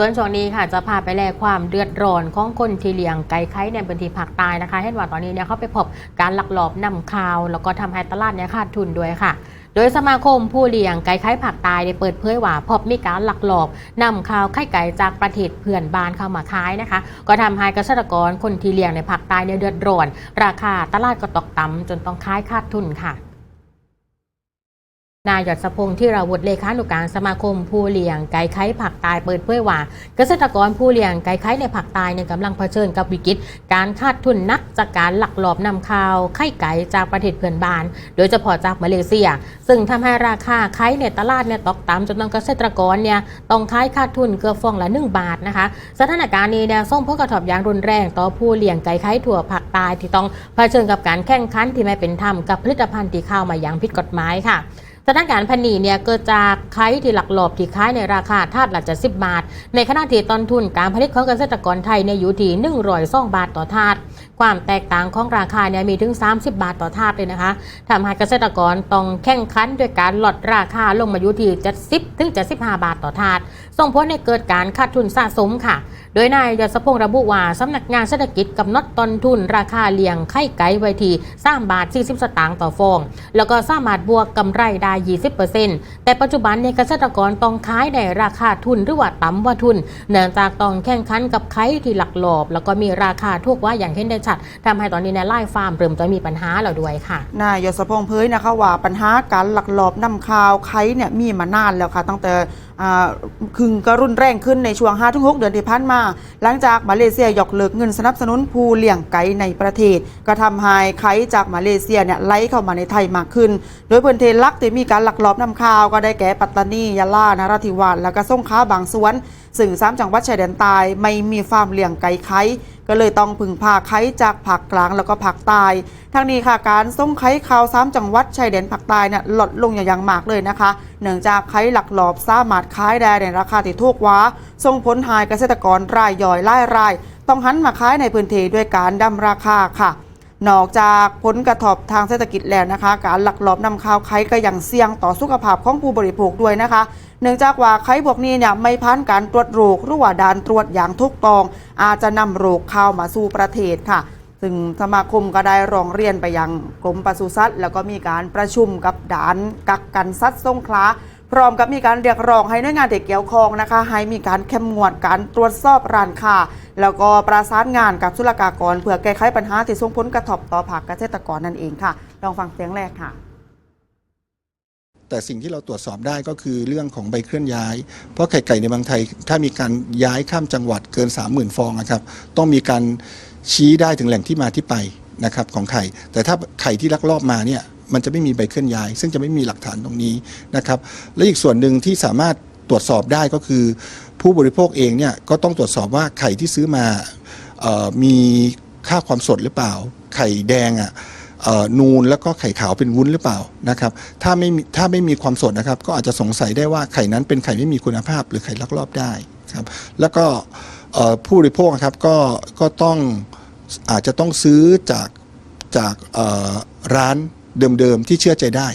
ส่วนช่วงนี้ค่ะจะพาไปแลกความเดือดร้อนของคนที่เลี้ยงไก่ไข่ในพื้นที่ภาคใต้นะคะเห็นว่าตอนนี้เนี่ยเขาไปพบการลักลอบนำข้าว แล้วก็ทำให้ตลาดเนี่ยขาดทุนด้วยค่ะ โดยสมาคมผู้เลี้ยงไก่ไข่ภาคใต้ได้เปิดเผยว่าพบมีการลักลอบนำข้าวไข่ไก่จากประเทศเพื่อนบ้านเข้ามาขายนะคะ ก็ทำให้เกษตรกรคนที่เลี้ยงในภาคใต้เนี่ยเดือดร้อน ราคาตลาดก็ตกต่ำจนต้องขายขาดทุนค่ะ นายยศพงศ์ที่ราวุฒิเลขานุการสมาคมผู้เลี้ยงไก่ไข่ผักตายเปิดเผยว่า เกษตรกรผู้เลี้ยงไก่ไข่ในผักตายเนี่ยกำลังเผชิญกับวิกฤตการขาดทุนนักจากการหลักหลอบนำข้าวไข่ไก่จากประเทศเพื่อนบ้าน โดยเฉพาะจากมาเลเซีย ซึ่งทำให้ราคาไข่ในตลาดเนี่ยตกต่ำจนต้องเกษตรกรเนี่ยต้องขายขาดทุนเกือบฟองละ1บาทนะคะ สถานการณ์นี้เนี่ยส่งผลกระทบอย่างรุนแรงต่อผู้เลี้ยงไก่ไข่ถั่วผักตายที่ต้องเผชิญกับการแข่งขันที่ไม่เป็นธรรมกับผลิตภัณฑ์ที่เข้ามาอย่างผิดกฎหมายค่ะ สถานการณ์พันนีเนี่ยเกิดจากขายที่หลักหลบที่ขายในราคาทาสละจะ10บาท ในขณะที่ต้นทุนการผลิตของเกษตรกรไทยเนี่ยอยู่ที่102บาทต่อทาส ความแตกต่างของราคาเนี่ยมีถึง 30 บาทต่อทาสเลยนะคะทำให้เกษตรกรต้องแข่งขันด้วยการลดราคาลงมาอยู่ที่70ถึง75 บาทต่อทาสส่งผลให้เกิดการขาดทุนสะสมค่ะ โดยนายยศพงศ์ระบุว่าสำนักงานเศรษฐกิจกำหนดต้นทุนราคาเลี้ยงไข่ไก่ไว้ที่3บาท 40 สตางค์ต่อฟอง แล้วก็สามารถบวกกำไรได้ 20%แต่ปัจจุบันเนี่ยเกษตรกรต้องขายในราคาทุนหรือว่าต่ำกว่าทุน เนื่องจากต้องแข่งขันกับไข่ที่หลักหลบแล้วก็มีราคาถูกกว่าอย่างเห็นได้ชัดทำให้ตอนนี้ในยไล่ฟาร์มเริ่มจะมีปัญหาแล้วด้วยค่ะนายยศพงษ์เผยนะคะว่าปัญหาการหลักหลอบนำข่าวไข่เนี่ยมีมานานแล้วค่ะตั้งแต่คึงก็รุนแรงขึ้นในช่วง5-6เดือนที่ผ่านมา หลังจากมาเลเซียยกเลิกเงินสนับสนุนผู้เลี้ยงไก่ในประเทศ ก็ทำให้ไข่จากมาเลเซียเนี่ยไหลเข้ามาในไทยมากขึ้น โดยพื้นที่ลักที่มีการหลักหลอบนำข่าวก็ได้แก่ปัตตานียะลานราธิวาสแล้วก็สงขลาบางส่วน ซึ่งสามจังหวัดชายแดนใต้ไม่มีฟาร์มเลี้ยงไก่ไข่ก็เลยต้องพึ่งพาไข่จากภาคกลางแล้วก็ภาคใต้ทั้งนี้ค่ะการส่งไข่ขาวสามจังหวัดชายแดนภาคใต้เนี่ยลดลงอย่างมากเลยนะคะ เนื่องจากไข่หลักหลอบสามารถขายได้ในราคาที่ถูกว่าส่งผลหายเกษตรกรรายย่อยรายรายต้องหันมาขายในพื้นที่ด้วยการดำราคาค่ะ นอกจากผลกระทบทางเศรษฐกิจแล้วนะคะ การหลักหลอบนำข้าวไข่ก็ยังเสี่ยงต่อสุขภาพของผู้บริโภคด้วยนะคะ เนื่องจากว่าไข่พวกนี้เนี่ยไม่ผ่านการตรวจโรคหรือว่าด่านตรวจอย่างถูกตอง อาจจะนำโรคเข้ามาสู่ประเทศค่ะ ซึ่งสมาคมก็ได้ร้องเรียนไปยังกรมปศุสัตว์ แล้วก็มีการประชุมกับด่านกักกันสัตว์สงขลา พร้อมกับมีการเรียกร้องให้หน่วยงานที่เกี่ยวข้องนะคะให้มีการเข้มงวดการตรวจสอบร้านค้าแล้วก็ประสานงานกับศุลกากร เพื่อแก้ไขปัญหาที่ส่งผลกระทบต่อภาคเกษตรกรนั่นเองค่ะ ลองฟังเสียงแรกค่ะแต่สิ่งที่เราตรวจสอบได้ก็คือเรื่องของใบเคลื่อนย้าย เพราะไข่ไก่ในบางไทย ถ้ามีการย้ายข้ามจังหวัดเกิน 30,000 ฟองนะครับ ต้องมีการชี้ได้ถึงแหล่งที่มาที่ไปนะครับของไข่ แต่ถ้าไข่ที่ลักลอบมาเนี่ย มันจะไม่มีใบเคลื่อนย้าย ซึ่งจะไม่มีหลักฐานตรงนี้นะครับและอีกส่วนหนึ่งที่สามารถตรวจสอบได้ก็คือ ผู้บริโภคเองเนี่ยก็ต้องตรวจสอบว่าไข่ที่ซื้อมาออมีค่าความสดหรือเปล่า ไข่แดงอะเอ่อนูนแล้วก็ไข่ขาวเป็นวุ้นหรือเปล่านะครับถ้าไม่ถ้าไม่มีความสดนะครับ ก็อาจจะสงสัยได้ว่าไข่นั้นเป็นไข่ไม่มีคุณภาพ หรือไข่ลักลอบได้ครับแล้วก็ผู้บริโภคครับก็ก็ต้องอาจจะต้องซื้อจากจากร้าน เดิมๆที่เชื่อใจได้